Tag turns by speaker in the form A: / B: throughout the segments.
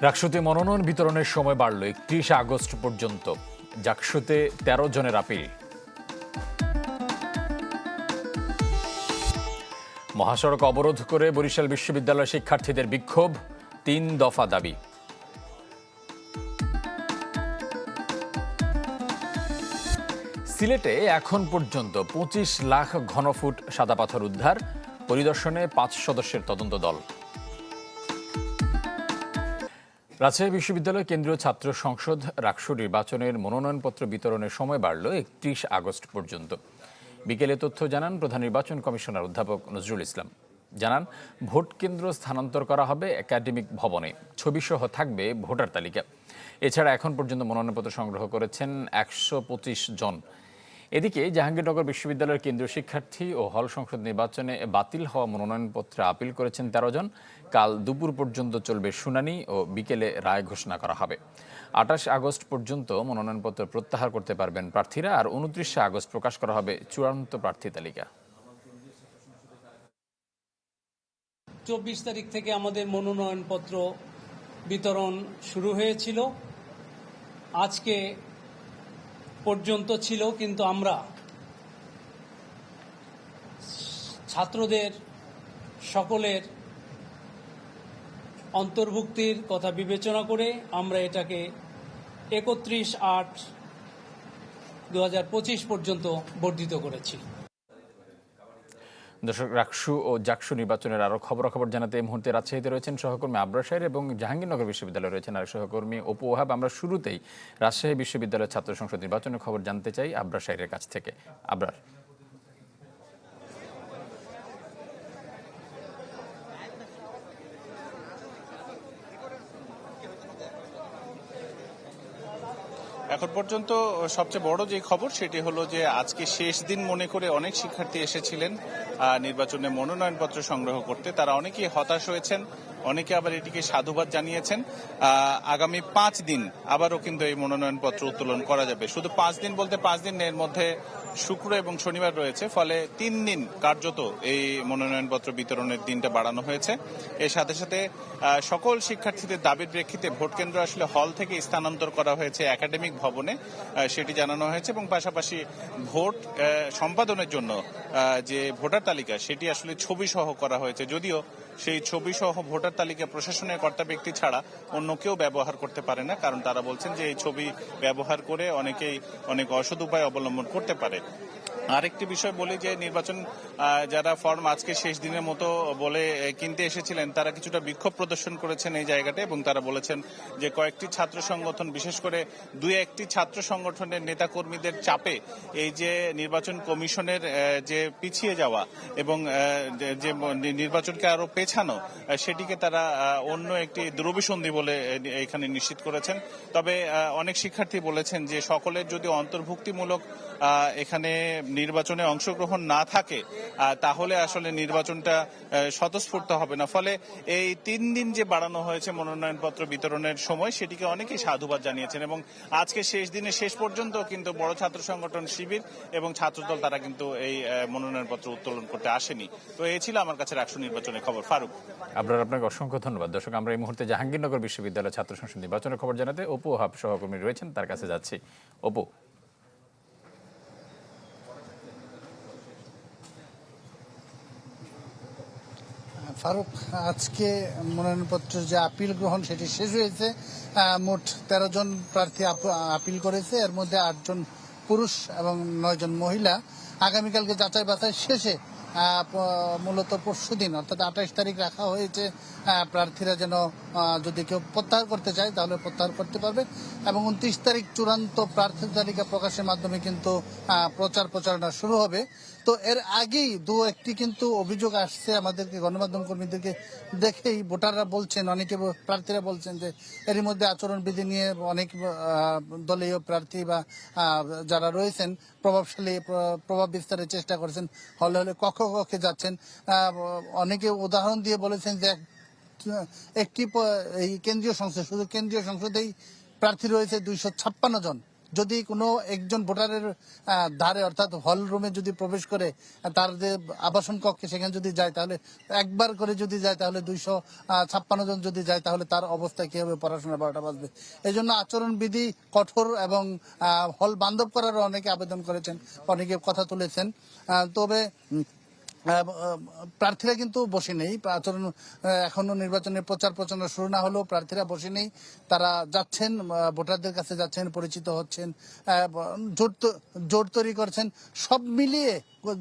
A: রাকসুতে মনোনয়ন বিতরণের সময় বাড়ল একত্রিশ আগস্ট পর্যন্ত। জাকসুতে তেরো জনের আপিল। মহাসড়ক অবরোধ করে বরিশাল বিশ্ববিদ্যালয়ের শিক্ষার্থীদের বিক্ষোভ, তিন দফা দাবি। সিলেটে এখন পর্যন্ত পঁচিশ লাখ ঘনফুট সাদা পাথর উদ্ধার। পরিদর্শনে পাঁচ সদস্যের তদন্ত দল। রাজশাহী বিশ্ববিদ্যালয় কেন্দ্রীয় ছাত্র সংসদ রাকসু নির্বাচনের মনোনয়নপত্র বিতরণের সময় বাড়ল একত্রিশ আগস্ট পর্যন্ত। বিকেলে তথ্য জানান প্রধান নির্বাচন কমিশনার অধ্যাপক নজরুল ইসলাম। জানান, ভোট কেন্দ্র স্থানান্তর করা হবে একাডেমিক ভবনে। ছবিসহ থাকবে ভোটার তালিকা। এছাড়া এখন পর্যন্ত মনোনয়নপত্র সংগ্রহ করেছেন একশো পঁচিশ জন এদিকে জাহাঙ্গীরনগর বিশ্ববিদ্যালয়ের কেন্দ্রীয় শিক্ষার্থী ও হল সংসদ নির্বাচনে বাতিল হওয়া মনোনয়নপত্রে আপিল করেছেন তেরো জন। কাল দুপুর পর্যন্ত চলবে শুনানি ও বিকেলে রায় ঘোষণা করা হবে। আঠাশ আগস্ট পর্যন্ত মনোনয়নপত্র প্রত্যাহার করতে পারবেন প্রার্থীরা আর উনত্রিশে আগস্ট প্রকাশ করা হবে চূড়ান্ত প্রার্থী তালিকা।
B: চব্বিশ তারিখ থেকে আমাদের মনোনয়নপত্র বিতরণ শুরু হয়েছিল। আজকে পর্যন্ত ছিল কিন্তু আমরা ছাত্রদের, সকলের অন্তর্ভুক্তির কথা বিবেচনা করে আমরা এটাকে একত্রিশ আট দু পর্যন্ত বর্ধিত করেছি।
A: দর্শক, রাকসু ও জাকসু নির্বাচনের আরও খবরাখবর জানাতে এই মুহূর্তে রাজশাহীতে রয়েছেন সহকর্মী আবরার সাহের এবং জাহাঙ্গীরনগর বিশ্ববিদ্যালয়ে রয়েছেন আর সহকর্মী অপু ওহাব। আমরা শুরুতেই রাজশাহী বিশ্ববিদ্যালয়ের ছাত্র সংসদ নির্বাচনের খবর জানতে চাই আবরার সাহের কাছ থেকে। আবরার
C: এখন পর্যন্ত সবচেয়ে বড় যে খবর সেটি হলো যে আজকে শেষ দিন মনে করে অনেক শিক্ষার্থী এসেছিলেন। নির্বাচনে মনোনয়নপত্র সংগ্রহ করতে। তারা অনেকেই হতাশ হয়েছেন, অনেকে আবার এটিকে সাধুবাদ জানিয়েছেন। আগামী পাঁচ দিন আবারও কিন্তু এই মনোনয়নপত্র উত্তোলন করা যাবে। শুধু পাঁচ দিন বলতে পাঁচ দিন, এর মধ্যে শুক্র এবং শনিবার রয়েছে, ফলে তিন দিন কার্যত এই মনোনয়নপত্র বিতরণের দিনটা বাড়ানো হয়েছে। এর সাথে সাথে সকল শিক্ষার্থীদের দাবির প্রেক্ষিতে ভোট কেন্দ্র আসলে হল থেকে স্থানান্তর করা হয়েছে একাডেমিক ভবনে সেটি জানানো হয়েছে এবং পাশাপাশি ভোট সম্পাদনের জন্য যে ভোটার তালিকা সেটি আসলে ছবি সহ করা হয়েছে। যদিও সেই ছবি সহ ভোটার তালিকা প্রশাসনের কর্তা ব্যক্তি ছাড়া অন্য কেউ ব্যবহার করতে পারে না, কারণ তারা বলছেন যে এই ছবি ব্যবহার করে অনেকেই অনেক অসৎ উপায় অবলম্বন করতে পারে। আরেকটি বিষয় বলি যে নির্বাচন যারা ফর্ম আজকে শেষ দিনের মতো বলে কিনতে এসেছিলেন, তারা কিছুটা বিক্ষোভ প্রদর্শন করেছেন এই জায়গাতে এবং তারা বলেছেন যে কয়েকটি ছাত্র সংগঠন, বিশেষ করে দুই একটি ছাত্র সংগঠনের নেতাকর্মীদের চাপে এই যে নির্বাচন কমিশনের যে পিছিয়ে যাওয়া এবং যে- নির্বাচনকে আরও পেছানো সেটিকে তারা অন্য একটি দুরভিসন্ধি বলে এখানে নিশ্চিত করেছেন। তবে অনেক শিক্ষার্থী বলেছেন যে সকলের যদি অন্তর্ভুক্তিমূলক এখানে নির্বাচনে অংশগ্রহণ না থাকে তাহলে আসলে নির্বাচনটা স্বতঃস্ফূর্ত হবে না। ফলে এই তিন দিন যে বাড়ানো হয়েছে মনোনয়নপত্র বিতরণের সময়, সেটিকে অনেকেই সাধুবাদ জানিয়েছেন এবং আজকে শেষ দিনে শেষ পর্যন্ত কিন্তু বড় ছাত্র সংগঠন শিবির এবং ছাত্রদল তারা কিন্তু এই মনোনয়নপত্র উত্তোলন করতে আসেনি। তো এই ছিল আমার কাছে রাষ্ট্র নির্বাচনের খবর। ফারুক।
A: আপনার, আপনাকে অসংখ্য ধন্যবাদ। দর্শক, আমরা এই মুহূর্তে জাহাঙ্গীরনগর বিশ্ববিদ্যালয়ের ছাত্র সংসদ নির্বাচনের খবর জানাতে অপু ওহাব সহকর্মী রয়েছেন। তার কাছে যাচ্ছি। অপু
D: ফারুক, আজকে মনোনয়নপত্র যে আপিল গ্রহণ সেটি শেষ হয়েছে। মোট তেরো জন প্রার্থী আপ- আপিল করেছে। এর মধ্যে আটজন পুরুষ এবং নয়জন মহিলা। আগামীকালকে যাচাই বাছাই শেষে মূলত পরশু দিন, অর্থাৎ আঠাইশ তারিখ রাখা হয়েছে। প্রার্থীরা যেন যদি কেউ প্রত্যাহার করতে চায়, তাহলে প্রত্যাহার করতে পারবে। এবং উনত্রিশ তারিখ চূড়ান্ত প্রার্থী তালিকা প্রকাশের মাধ্যমে কিন্তু প্রচার প্রচারণা শুরু হবে। তো এর আগেই দু একটি কিন্তু অভিযোগ আসছে আমাদেরকে, গণমাধ্যম কর্মীদেরকে দেখেই ভোটাররা বলছেন, অনেকে প্রার্থীরা বলছেন যে এরই মধ্যে আচরণবিধি নিয়ে অনেক দলীয় প্রার্থী বা যারা রয়েছেন প্রভাবশালী প্রভাব বিস্তারের চেষ্টা করছেন, হলে হলে কক্ষ কক্ষে যাচ্ছেন। অনেকে উদাহরণ দিয়ে বলেছেন যে এক- একটি এই কেন্দ্রীয় সংসদ, শুধু কেন্দ্রীয় সংসদেই প্রার্থী রয়েছে দুইশো ছাপ্পান্ন জন। যদি কোনো একজন ভোটারের ধারে অর্থাৎ হল রুমে যদি প্রবেশ করে তার যে আবাসন কক্ষে সেখানে যদি যায়, তাহলে একবার করে যদি যায়, তাহলে দুইশো ছাপ্পান্ন জন যদি যায়, তাহলে তার অবস্থা কি হবে পড়াশোনা বারোটা বাজবে? এই জন্য আচরণবিধি কঠোর এবং হল বান্ধব করারও অনেকে আবেদন করেছেন, অনেকে কথা তুলেছেন। তবে প্রার্থীরা কিন্তু বসে নেই। আচরণ এখনও নির্বাচনের প্রচার প্রচারণা শুরু না হলেও প্রার্থীরা বসে নেই। তারা যাচ্ছেন ভোটারদের কাছে যাচ্ছেন, পরিচিত হচ্ছেন জোট তৈরি করছেন। সব মিলিয়ে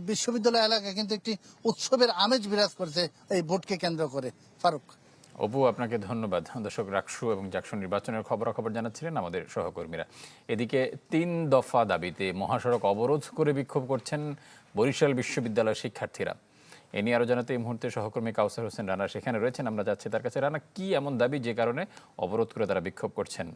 D: বিশ্ববিদ্যালয় এলাকায় কিন্তু একটি উৎসবের আমেজ বিরাজ করছে এই ভোটকে কেন্দ্র করে। ফারুক।
A: অপু, আপনাকে ধন্যবাদ। দর্শক রাকসু এবং জাকসু নির্বাচনের খবরাখবর জানাচ্ছিলেন আমাদের সহকর্মীরা। এদিকে তিন দফা দাবিতে মহাসড়ক অবরোধ করে বিক্ষোভ করছেন বরিশাল বিশ্ববিদ্যালয়ের শিক্ষার্থীরা। এ নিয়ে আরও জানাতে এই মুহূর্তে সহকর্মী কাউসার হোসেন রানা সেখানে রয়েছেন। আমরা যাচ্ছি তার কাছে। রানা, কি এমন দাবি যে কারণে অবরোধ করে তারা বিক্ষোভ করছেন?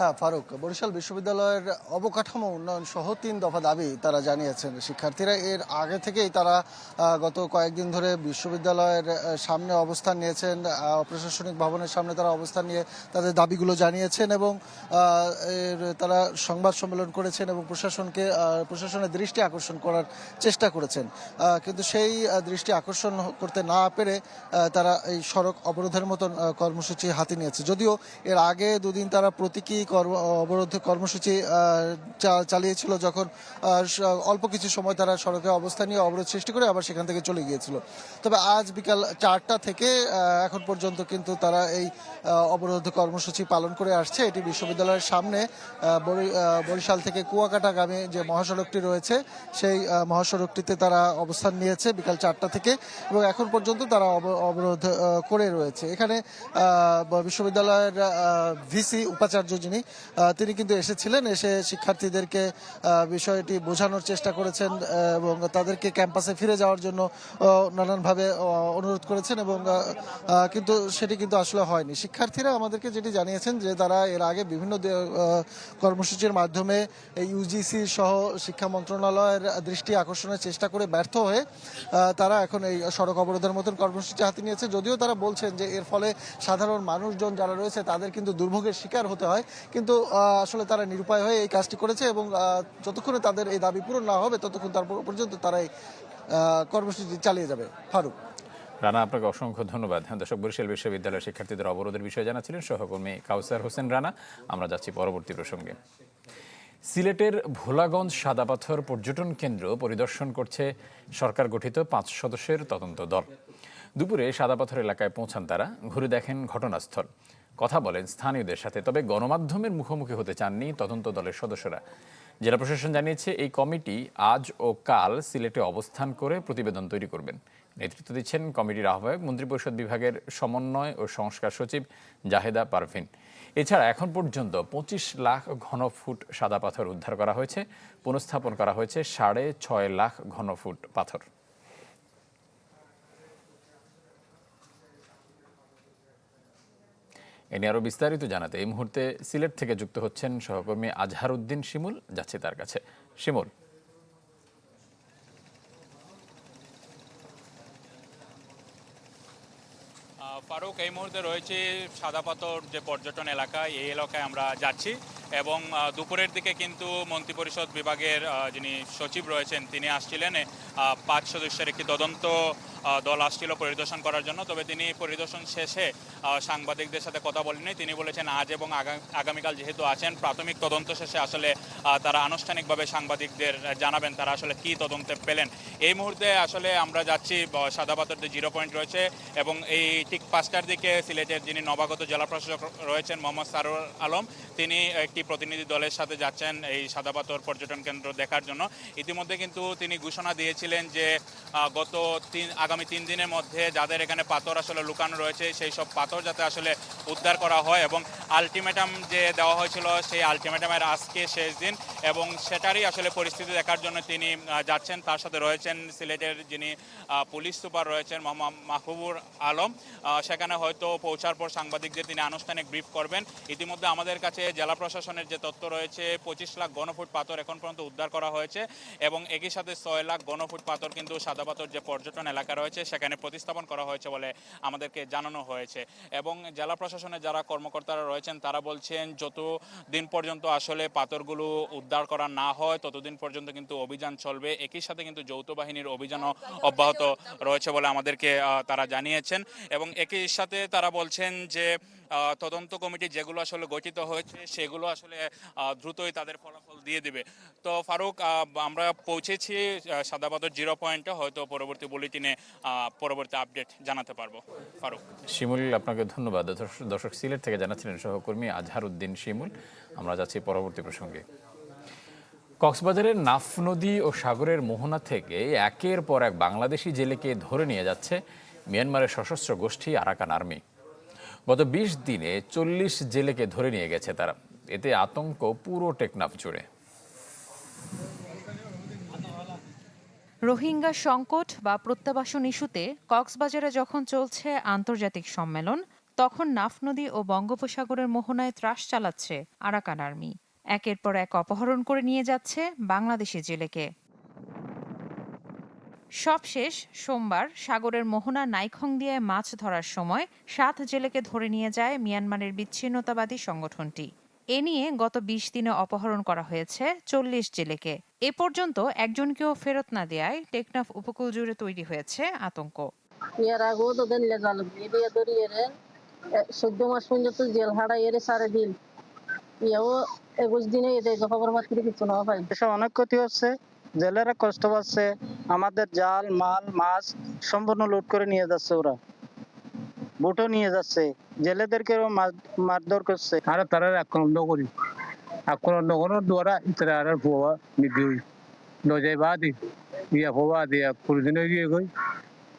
E: হ্যাঁ ফারুক, বরিশাল বিশ্ববিদ্যালয়ের অবকাঠামো উন্নয়ন সহ তিন দফা দাবি তারা জানিয়েছেন। শিক্ষার্থীরা এর আগে থেকেই তারা গত কয়েকদিন ধরে বিশ্ববিদ্যালয়ের সামনে অবস্থান নিয়েছেন প্রশাসনিক ভবনের সামনে তারা অবস্থান নিয়ে তাদের দাবিগুলো জানিয়েছেন এবং তারা সংবাদ সম্মেলন করেছেন এবং প্রশাসনকে প্রশাসনের দৃষ্টি আকর্ষণ করার চেষ্টা করেছেন। কিন্তু সেই দৃষ্টি আকর্ষণ করতে না পেরে তারা এই সড়ক অবরোধের মতন কর্মসূচি হাতে নিয়েছে। যদিও এর আগে দুদিন তারা প্রতীকী অবরোধ কর্মসূচি চালিয়েছিল যখন অল্প কিছু সময় তারা সড়কে অবস্থান নিয়ে অবরোধ সৃষ্টি করে আবার সেখান থেকে চলে গিয়েছিল। তবে আজ বিকাল চারটা থেকে এখন পর্যন্ত কিন্তু তারা এই অবরোধ কর্মসূচি পালন করে আসছে। এটি বিশ্ববিদ্যালয়ের সামনে বরি- বরিশাল থেকে কুয়াকাটাগামী যে মহাসড়কটি রয়েছে, সেই মহাসড়কটিতে তারা অবস্থান নিয়েছে বিকাল চারটা থেকে এবং এখন পর্যন্ত তারা অব- অবরোধ করে রয়েছে। এখানে বিশ্ববিদ্যালয়ের ভিসি উপাচার্য যিনি আহ, তিনি কিন্তু এসেছিলেন এসে শিক্ষার্থীদেরকে বিষয়টি বোঝানোর চেষ্টা করেছেন এবং তাদেরকে ক্যাম্পাসে ফিরে যাওয়ার জন্য নানানভাবে অনুরোধ করেছেন এবং কিন্তু সেটি কিন্তু আসলে হয়নি। শিক্ষার্থীরা আমাদেরকে যেটি জানিয়েছেন যে তারা এর আগে বিভিন্ন কর্মসূচির মাধ্যমে ইউজিসি সহ শিক্ষা মন্ত্রণালয়ের দৃষ্টি আকর্ষণের চেষ্টা করে ব্যর্থ হয়ে তারা এখন এই সড়ক অবরোধের মতন কর্মসূচি হাতে নিয়েছে। যদিও তারা বলছেন যে এর ফলে সাধারণ মানুষজন যারা রয়েছে তাদের কিন্তু দুর্ভোগের শিকার হতে হয় কিন্তু আসলে তারা নিরুপায় হয়ে এই কাজটি করেছে এবং যতক্ষণে তাদের এই দাবি পূরণ না হবে, ততক্ষণ তারপর পর্যন্ত তারা এই কর্মসূচি চালিয়ে যাবে। ফারুক।
A: রানা, আপনাকে অসংখ্য ধন্যবাদ। দর্শক, বরিশাল বিশ্ববিদ্যালয়ের শিক্ষার্থীদের অবরোধের বিষয়ে জানাচ্ছিলেন সহকর্মী কাউসার হোসেন রানা। আমরা যাচ্ছি পরবর্তী প্রসঙ্গে। সিলেটের ভোলাগঞ্জ সাদাপাথর পর্যটন কেন্দ্র পরিদর্শন করছে সরকার গঠিত পাঁচ সদস্যের তদন্ত দল। দুপুরে সাদাপাথর এলাকায় পৌঁছান তারা। ঘুরে দেখেন ঘটনাস্থল। কথা বলেন স্থানীয়দের সাথে। তবে গণমাধ্যমের মুখোমুখি হতে চাননি তদন্ত দলের সদস্যরা। জেলা প্রশাসন জানিয়েছে, এই কমিটি আজ ও কাল সিলেটে অবস্থান করে প্রতিবেদন তৈরি করবেন। নেতৃত্ব দিচ্ছেন কমিটির আহ্বায়ক মন্ত্রিপরিষদ বিভাগের সমন্বয় ও সংস্কার সচিব জাহেদা পারভিন। এছাড়া এখন পর্যন্ত পঁচিশ লাখ ঘনফুট সাদা পাথর উদ্ধার করা হয়েছে। পুনঃস্থাপন করা হয়েছে সাড়ে ছয় লাখ ঘনফুট পাথর। এ নিয়ে আরও বিস্তারিত জানাতে এই মুহূর্তে সিলেট থেকে যুক্ত হচ্ছেন সহকর্মী আজহার উদ্দিন শিমুল, যাচ্ছে তার কাছে। শিমুল।
F: ফারুক, এই মুহূর্তে রয়েছে সাদা পাথর যে পর্যটন এলাকা, এই এলাকায় আমরা যাচ্ছি। এবং দুপুরের দিকে কিন্তু মন্ত্রিপরিষদ বিভাগের যিনি সচিব রয়েছেন, তিনি আসছিলেন। পাঁচ সদস্যের একটি তদন্ত দল আসছিল পরিদর্শন করার জন্য। তবে তিনি পরিদর্শন শেষে সাংবাদিকদের সাথে কথা বলেননি তিনি বলেছেন, আজ এবং আগা- আগামীকাল যেহেতু আছেন, প্রাথমিক তদন্ত শেষে আসলে তারা আনুষ্ঠানিকভাবে সাংবাদিকদের জানাবেন, তারা আসলে কি তদন্তে পেলেন। এই মুহূর্তে আসলে আমরা যাচ্ছি সাদাপাথর যে জিরো পয়েন্ট রয়েছে। এবং এই ঠিক পাঁচটার দিকে সিলেটের যিনি নবাগত জেলা প্রশাসক রয়েছেন মোহাম্মদ সারুর আলম, তিনি একটি প্রতিনিধি দলের সাথে যাচ্ছেন এই সাদাপাথর পর্যটন কেন্দ্র দেখার জন্য। ইতিমধ্যে কিন্তু তিনি ঘোষণা দিয়েছিলেন যে গত তিন, আগামী তিন দিনের মধ্যে যাদের এখানে পাথর আসলে লুকানো রয়েছে, সেই সব পাথর যাতে আসলে উদ্ধার করা হয় এবং আলটিমেটাম যে দেওয়া হয়েছিল, সেই আলটিমেটামের আজকে শেষ দিন এবং সেটারই আসলে পরিস্থিতি দেখার জন্য তিনি যাচ্ছেন। তার সাথে রয়েছেন সিলেটের যিনি পুলিশ সুপার রয়েছেন মোহাম্মদ মাহবুবুর আলম। সেখানে হয়তো পৌঁছার পর সাংবাদিকদের তিনি আনুষ্ঠানিক ব্রিফ করবেন। ইতিমধ্যে আমাদের কাছে জেলা প্রশাসনের যে তথ্য রয়েছে, পঁচিশ লাখ গণফুট পাথর এখন পর্যন্ত উদ্ধার করা হয়েছে এবং একই সাথে ছয় লাখ গণফুট পাথর কিন্তু সাদা পাথর যে পর্যটন এলাকা রয়েছে, সেখানে প্রতিস্থাপন করা হয়েছে বলে আমাদেরকে জানানো হয়েছে। এবং জেলা প্রশাসনের যারা কর্মকর্তারা রয়েছেন, তারা বলছেন, যত দিন পর্যন্ত আসলে পাথরগুলো উদ্ধার করা না হয়, ততদিন পর্যন্ত কিন্তু অভিযান চলবে। একই সাথে কিন্তু যৌথ বাহিনীর অভিযানও অব্যাহত রয়েছে বলে আমাদেরকে তারা জানিয়েছেন। এবং একই সাথে তারা বলছেন যে তদন্ত কমিটি যেগুলো আসলে গঠিত হয়েছে, সেগুলো আসলে দ্রুতই তাদের ফলাফল দিয়ে দিবে। তো ফারুক আমরা পৌঁছেছি সাদাবাদর জিরো পয়েন্টে, হয়তো পরবর্তী বুলেটিনে পরবর্তী আপডেট জানাতে পারব। ফারুক।
A: শিমুল, আপনাকে ধন্যবাদ। দর্শক- দর্শক সিলেট থেকে জানাচ্ছিলেন সহকর্মী আজহার উদ্দিন শিমুল। আমরা যাচ্ছি পরবর্তী প্রসঙ্গে। কক্সবাজারের নাফ নদী ও সাগরের মোহনা থেকে একের পর এক বাংলাদেশি জেলেকে ধরে নিয়ে যাচ্ছে মিয়ানমারের সশস্ত্র গোষ্ঠী আরাকান আর্মি। গত বিশ দিনে চল্লিশ জেলেকে ধরে নিয়ে গেছে তারা। এতে আতঙ্ক পুরো টেকনাফ জুড়ে।
G: রোহিঙ্গা সংকট বা প্রত্যাবাসন ইস্যুতে কক্সবাজারে যখন চলছে আন্তর্জাতিক সম্মেলন, তখন নাফ নদী ও বঙ্গোপসাগরের মোহনায় ত্রাস চালাচ্ছে আরাকান আর্মি। একের পর এক অপহরণ করে নিয়ে যাচ্ছে বাংলাদেশি জেলেকে। সবশেষ সোমবার সাগরের মোহনা নাইখং দিয়ে মাছ ধরার সময় সাত জেলেকে ধরে নিয়ে যায় মিয়ানমারের বিচ্ছিন্নতাবাদী সংগঠনটি। এ নিয়ে গত বিশ দিনে অপহরণ করা হয়েছে চল্লিশ জেলেকে। এ পর্যন্ত একজনকেও ফেরত না দেয়ায় টেকনাফ উপকূল জুড়ে তৈরি হয়েছে আতঙ্ক।
H: চোদ্দ মাস পর্যন্ত জেল হারাই এর সাড়ে দিন ইয়াও একুশ দিনে এদের খবর মাত্র কিছু না
I: দেশে অনেক ক্ষতি হচ্ছে। জেলেরা কষ্ট পাচ্ছে আমাদের জাল মাল মাছ সম্পূর্ণ লুট করে নিয়ে যাচ্ছে ওরা। বুটও নিয়ে যাচ্ছে। জেলেদেরকেও মার- মারধর করছে।
J: আর তারা আক্রমণ করি। আক্রমণ করার দ্বারা তারা আর ফোয়া নিদি হই। নজাই বাদি। ইয়া ফোয়া দিয়া কুড়িদিনে গিয়ে গই।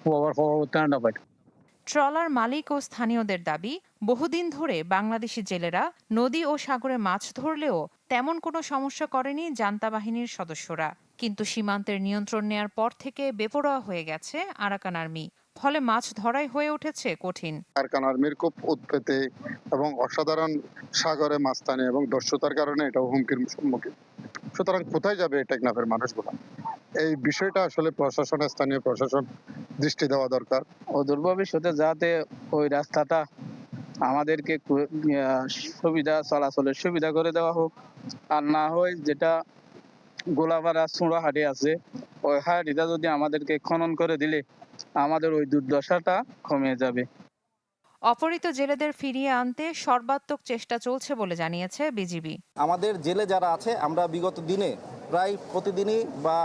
J: ফোয়ার ফোয়া উত্তান না পাই
G: ট্রলার মালিক ও স্থানীয়দের দাবি বহুদিন ধরে বাংলাদেশি জেলেরা নদী ও সাগরে মাছ ধরলেও তেমন কোনো সমস্যা করেনি জান্তা বাহিনীর সদস্যরা। কিন্তু সীমান্তের নিয়ন্ত্রণ নেয়ার পর থেকে বেপরোয়া হয়ে গেছে আরাকান আর্মি। ফলে মাছ ধরাই হয়ে উঠেছে কঠিন।
K: আরকান আর্মির খুব উৎপেতে এবং অসাধারণ সাগরে মাস্তানি এবং দস্যুতার কারণে এটাও হুমকির সম্মুখীন। সুতরাং কোথায় যাবে এই টেকনাফের মানুষগুলো? এই বিষয়টা আসলে প্রশাসন স্থানীয় প্রশাসন দৃষ্টি দেওয়া দরকার।
I: অদূর ভবিষ্যতে যাতে ওই রাস্তাটা আমাদেরকে আহ, সুবিধা চলাচলের সুবিধা করে দেওয়া হোক। আর না হয় যেটা গোলাপাড়া চূড়া হাটে আছে। ওই হাটিটা যদি আমাদেরকে খনন করে দিলে আমাদের ওই দুর্দশাটা কমে যাবে।
G: অপহৃত জেলেদের ফিরিয়ে আনতে সর্বাত্মক চেষ্টা চলছে বলে জানিয়েছে বিজিবি।
L: আমাদের জেলে যারা আছে আমরা বিগত দিনে প্রায় প্রতিদিনই বা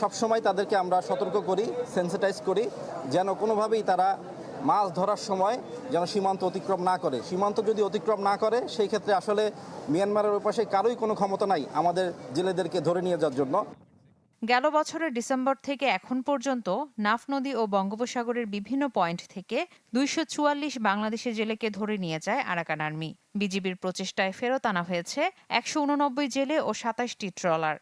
L: সব সময় তাদেরকে আমরা সতর্ক করি সেন্সিটাইজ করি যেন কোনোভাবেই তারা মাছ ধরার সময় যেন সীমান্ত অতিক্রম না করে। সীমান্ত যদি অতিক্রম না করে, সেই ক্ষেত্রে আসলে মিয়ানমারের ওই পাশে কারোই কোনো ক্ষমতা নাই আমাদের জেলেদেরকে ধরে নিয়ে যাওয়ার জন্য।
G: গেল বছরের ডিসেম্বর থেকে এখন পর্যন্ত নাফ নদী ও বঙ্গোপসাগরের বিভিন্ন পয়েন্ট থেকে দুইশো চুয়াল্লিশ বাংলাদেশি জেলেকে ধরে নিয়ে যায় আরাকান আর্মি। বিজিবির প্রচেষ্টায় ফেরত আনা হয়েছে একশো উননব্বই জেলে ও সাতাশটি trawler.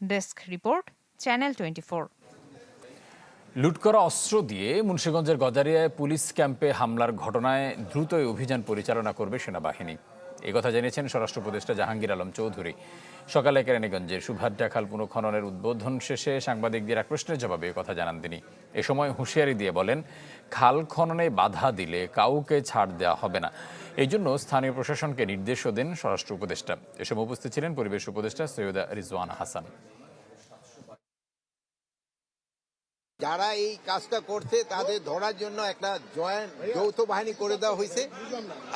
G: Desk report, channel twenty
A: লুট করা অস্ত্র দিয়ে মুন্সিগঞ্জের গজারিয়ায় পুলিশ ক্যাম্পে হামলার ঘটনায় দ্রুতই অভিযান পরিচালনা করবে সেনাবাহিনী। এই কথা জানিয়েছেন স্বরাষ্ট্র উপদেষ্টা জাহাঙ্গীর আলম চৌধুরী। সকালে কেরানীগঞ্জের সুভাদ্রা খাল পুনঃখননের উদ্বোধন শেষে সাংবাদিকদের এক প্রশ্নের জবাবে কথা জানান তিনি। এ সময় হুঁশিয়ারি দিয়ে বলেন, খাল খননে বাধা দিলে কাউকে ছাড় দেওয়া হবে না। এই জন্য স্থানীয় প্রশাসনকে নির্দেশও দেন স্বরাষ্ট্র উপদেষ্টা। এ সময় উপস্থিত ছিলেন পরিবেশ উপদেষ্টা সৈয়দা রিজওয়ান হাসান।
M: যারা এই কাজটা করছে, তাদের ধরার জন্য একটা জয়েন্ট যৌথ বাহিনী করে দেওয়া হয়েছে।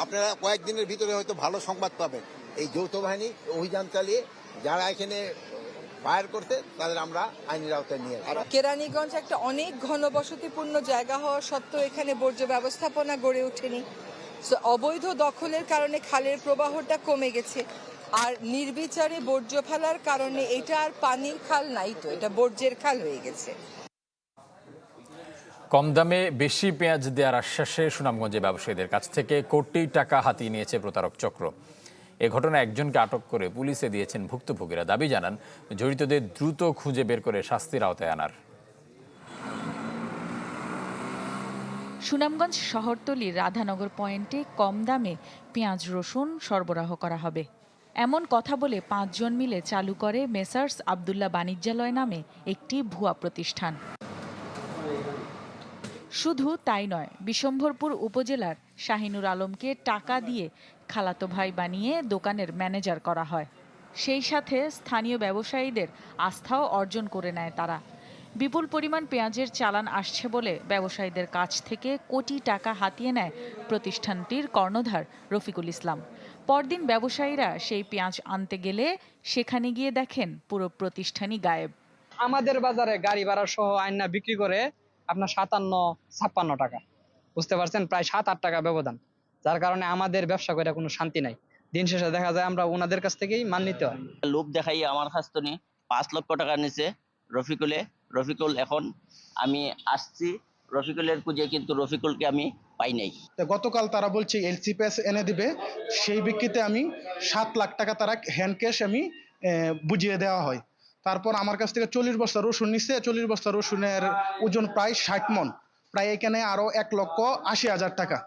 M: আপনারা কয়েকদিনের ভিতরে হয়তো ভালো সংবাদ পাবেন। এই যৌথ বাহিনী অভিযান চালিয়ে যারা এখানে ফায়ার করছে, তাদের আমরা আইনের আওতায় নিয়ে
N: কেরানীগঞ্জ একটা অনেক ঘনবসতিপূর্ণ জায়গা হওয়া সত্ত্বেও এখানে বর্জ্য ব্যবস্থাপনা গড়ে ওঠেনি। অবৈধ দখলের কারণে খালের প্রবাহটা কমে গেছে। আর নির্বিচারে বর্জ্য ফেলার কারণে এটা আর পানির খাল নাই তো, এটা বর্জ্যের খাল হয়ে গেছে।
A: কম দামে বেশি পেঁয়াজ দেওয়ার আশ্বাসে সুনামগঞ্জে ব্যবসায়ীদের কাছ থেকে কোটি টাকা হাতিয়ে নিয়েছে প্রতারক চক্র। এ ঘটনায় একজনকে আটক করে পুলিশে দিয়েছেন ভুক্তভোগীরা। দাবি জানান, জড়িতদের দ্রুত খুঁজে বের করে শাস্তির আওতায় আনার।
O: সুনামগঞ্জ শহরতলির রাধানগর পয়েন্টে কম দামে পেঁয়াজ রসুন সরবরাহ করা হবে। এমন কথা বলে পাঁচজন মিলে চালু করে মেসার্স আবদুল্লাহ বাণিজ্যালয় নামে একটি ভুয়া প্রতিষ্ঠান। শুধু তাই নয় বিশম্ভরপুর উপজেলার শাহিনুর আলমকে টাকা দিয়ে খালাতো ভাই বানিয়ে দোকানের ম্যানেজার করা হয়। সেই সাথে স্থানীয় ব্যবসায়ীদের আস্থাও অর্জন করে নেয় তারা। বিপুল পরিমাণ পেঁয়াজের চালান আসছে বলে ব্যবসায়ীদের কাছ থেকে কোটি টাকা হাতিয়ে নেয় প্রতিষ্ঠানটির কর্ণধার রফিকুল ইসলাম। পরদিন ব্যবসায়ীরা সেই পেঁয়াজ আনতে গেলে সেখানে গিয়ে দেখেন পুরো প্রতিষ্ঠানই গায়েব।
P: আমাদের বাজারে গাড়ি ভাড়া সহ আইনা বিক্রি করে আপনার সাতান্ন ছাপ্পান্ন টাকা। বুঝতে পারছেন? প্রায় সাত আট টাকা ব্যবধান। যার কারণে আমাদের ব্যবসা করে কোনো শান্তি নাই। দিন শেষে দেখা যায় আমরা ওনাদের কাছ থেকেই মাল নিতে হয়।
Q: লোভ দেখাই আমার কাছ থেকে পাঁচ লক্ষ টাকা নিছে রফিকুলে রফিকুল এখন আমি আসছি। রফিকুলের খুঁজে কিন্তু রফিকুলকে আমি পাই নাই।
R: তো গতকাল তারা বলছে এলসি প্যাস এনে দিবে। সেই বিক্রিতে আমি সাত লাখ টাকা তারা হ্যান্ড ক্যাশ আমি আহ, বুঝিয়ে দেওয়া হয়। তারপর আমার কাছ থেকে চল্লিশ বস্তা রসুন নিচ্ছে চল্লিশ বস্তা রসুনের ওজন প্রায় ষাট মন। প্রায় এখানে আরও এক লক্ষ আশি হাজার টাকা।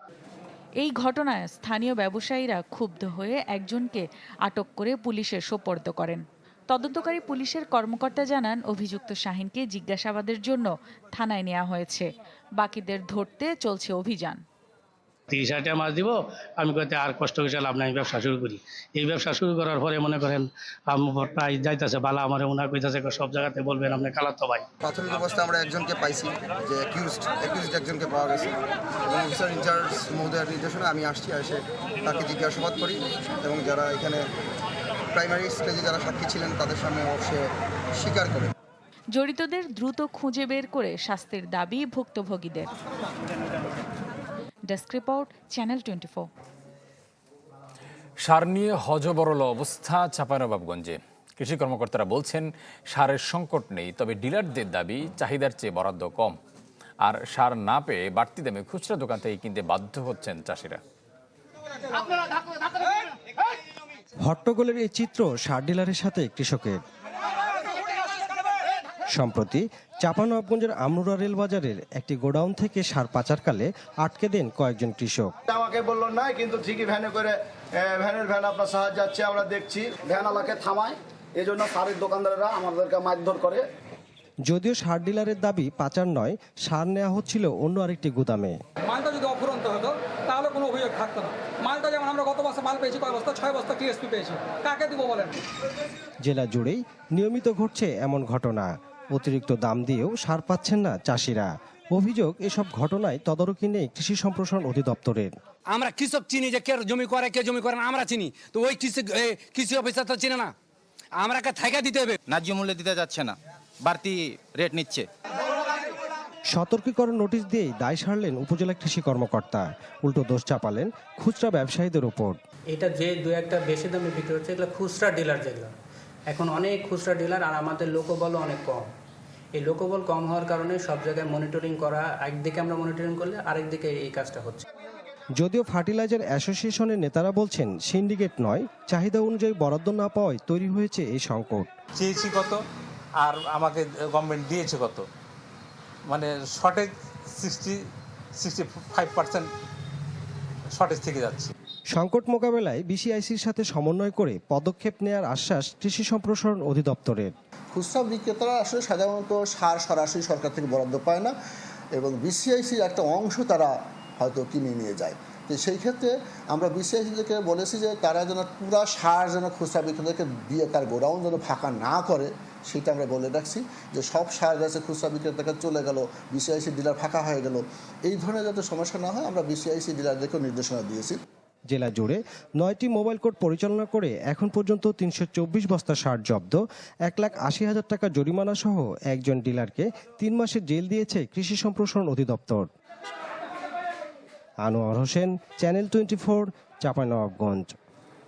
O: এই ঘটনায় স্থানীয় ব্যবসায়ীরা ক্ষুব্ধ হয়ে একজনকে আটক করে পুলিশের সোপর্দ করেন। তদন্তকারী পুলিশের কর্মকর্তা জানান, অভিযুক্ত শাহিনকে জিজ্ঞাসাবাদের জন্য থানায় নেওয়া হয়েছে। বাকিদের ধরতে চলছে অভিযান।
J: তিরিশ হাজার টাকা মাছ দিব আমি কইতে আর কষ্ট করে লাভ নাই ব্যবসা শুরু করি। এই ব্যবসা শুরু করার পরে মনে করেন আমার প্রায় যাইতেছে বালা আমার ওনার কইতাছে সব জায়গাতে বলবেন আপনি খালাতো ভাই।
S: প্রাথমিক অবস্থা আমরা একজনকে পাইছি যে অ্যাকিউজড অ্যাকিউজড একজনকে পাওয়া গেছে। এবং অফিসার ইনচার্জ মহোদয়ের নির্দেশনা আমি আসছি এসে তাকে জিজ্ঞাসাবাদ করি। এবং যারা এখানে প্রাইমারি স্টেজে যারা সাক্ষী ছিলেন তাদের সামনে অবশ্যই স্বীকার করে।
O: জড়িতদের দ্রুত খুঁজে বের করে শাস্তির দাবি ভুক্তভোগীদের। Desk report channel twenty four
A: সার নিয়ে হজবরল অবস্থা চাঁপাইনবাবগঞ্জে। কৃষি কর্মকর্তারা বলছেন সারের সংকট নেই তবে ডিলারদের দাবি চাহিদার চেয়ে বরাদ্দ কম। আর সার না পেয়ে বাড়তি দামে খুচরা দোকান থেকে কিনতে বাধ্য হচ্ছেন চাষিরা।
T: হট্টগোলের এই চিত্র সার ডিলারের সাথে কৃষকের। সম্প্রতি চাপানবাবগঞ্জের আমরুরা রেল বাজারের একটি গোডাউন থেকে সার পাচারকালে আটকে দেন কয়েকজন কৃষক।
U: আমাকে বলল না কিন্তু ঠিকই ভ্যানে করে ভ্যানের ভ্যান আপনার সাহায্য যাচ্ছে আমরা দেখছি। ভ্যান আলাকে থামায় এই জন্য সারের দোকানদারেরা আমাদেরকে মারধর করে।
T: যদিও সার ডিলারের দাবি পাচার নয় সার নেওয়া হচ্ছিল অন্য আরেকটি গুদামে।
P: মালটা যদি অফুরন্ত হতো তাহলে কোনো অভিযোগ থাকতো না। মালটা যেমন আমরা গত বছর মাল পেয়েছি কয় বস্তা ছয় বস্তা টিএসপি পেয়েছি। কাকে দিব বলেন?
T: জেলা জুড়েই নিয়মিত ঘটছে এমন ঘটনা। অতিরিক্ত দাম দিয়েও সার পাচ্ছেন না চাষিরা। অভিযোগ এসব ঘটনায় তদারকি নেই কৃষি সম্প্রসারণ অধিদপ্তরের।
V: আমরা কৃষক চিনি যে কে জমি করে কে জমি করে না আমরা চিনি। তো ওই কৃষি কৃষি অফিসার তো চিনে না। আমরাকে থাকা দিতে হবে।
W: ন্যায্য মূল্যে দিতে যাচ্ছে না। বাড়তি রেট নিচ্ছে।
T: সতর্কীকরণ নোটিশ দিয়েই দায় সারলেন উপজেলা কৃষি কর্মকর্তা। উল্টো দোষ চাপালেন খুচরা ব্যবসায়ীদের ওপর।
X: এটা যে দু একটা বেশি দামে বিক্রি হচ্ছে এগুলো খুচরা ডিলার যেগুলো। এখন অনেক খুচরা ডিলার আর আমাদের লোকবলও অনেক কম। এই লোকবল কম হওয়ার কারণে সব জায়গায় মনিটরিং করা একদিকে আমরা মনিটরিং করলে আরেকদিকে এই কাজটা হচ্ছে।
T: যদিও ফার্টিলাইজার অ্যাসোসিয়েশনের নেতারা বলছেন সিন্ডিকেট নয় চাহিদা অনুযায়ী বরাদ্দ না পাওয়ায় তৈরি হয়েছে এই সংকট।
Y: চেয়েছি কত আর আমাকে গভর্নমেন্ট দিয়েছে কত। মানে shortage sixty sixty five percent shortage থেকে যাচ্ছে।
T: সংকট মোকাবেলায় বিসিআইসির সাথে সমন্বয় করে পদক্ষেপ নেয়ার আশ্বাস কৃষি সম্প্রসারণ অধিদপ্তরের।
S: খুচরা বিক্রেতারা আসলে সাধারণত সার সরাসরি সরকার থেকে বরাদ্দ পায় না এবং বিসিআইসির একটা অংশ তারা হয়তো কিনে নিয়ে যায়। তো সেই ক্ষেত্রে আমরা বিসিআইসি থেকে বলেছি যে তারা যেন পুরা সার যেন খুচরা বিক্রেতাকে দিয়ে তার গোডাউন যেন ফাঁকা না করে, সেটা আমরা বলে রাখছি যে সব সার যাচ্ছে খুচরা বিক্রেতাকে চলে গেল বিসিআইসি ডিলার ফাঁকা হয়ে গেল। এই ধরনের যাতে সমস্যা না হয়, আমরা বিসিআইসি ডিলারদেরকেও নির্দেশনা দিয়েছি।
T: জেলা জুড়ে নয়টি মোবাইল কোর্ট পরিচালনা করে এখন পর্যন্ত তিনশো চব্বিশ বস্তা সার জব্দ। এক লাখ আশি হাজার টাকা জরিমানা সহ একজন ডিলারকে তিন মাসের জেল দিয়েছে কৃষি সম্প্রসারণ অধিদপ্তর। Anwar Hossain, channel twenty four, Chapainawabganj.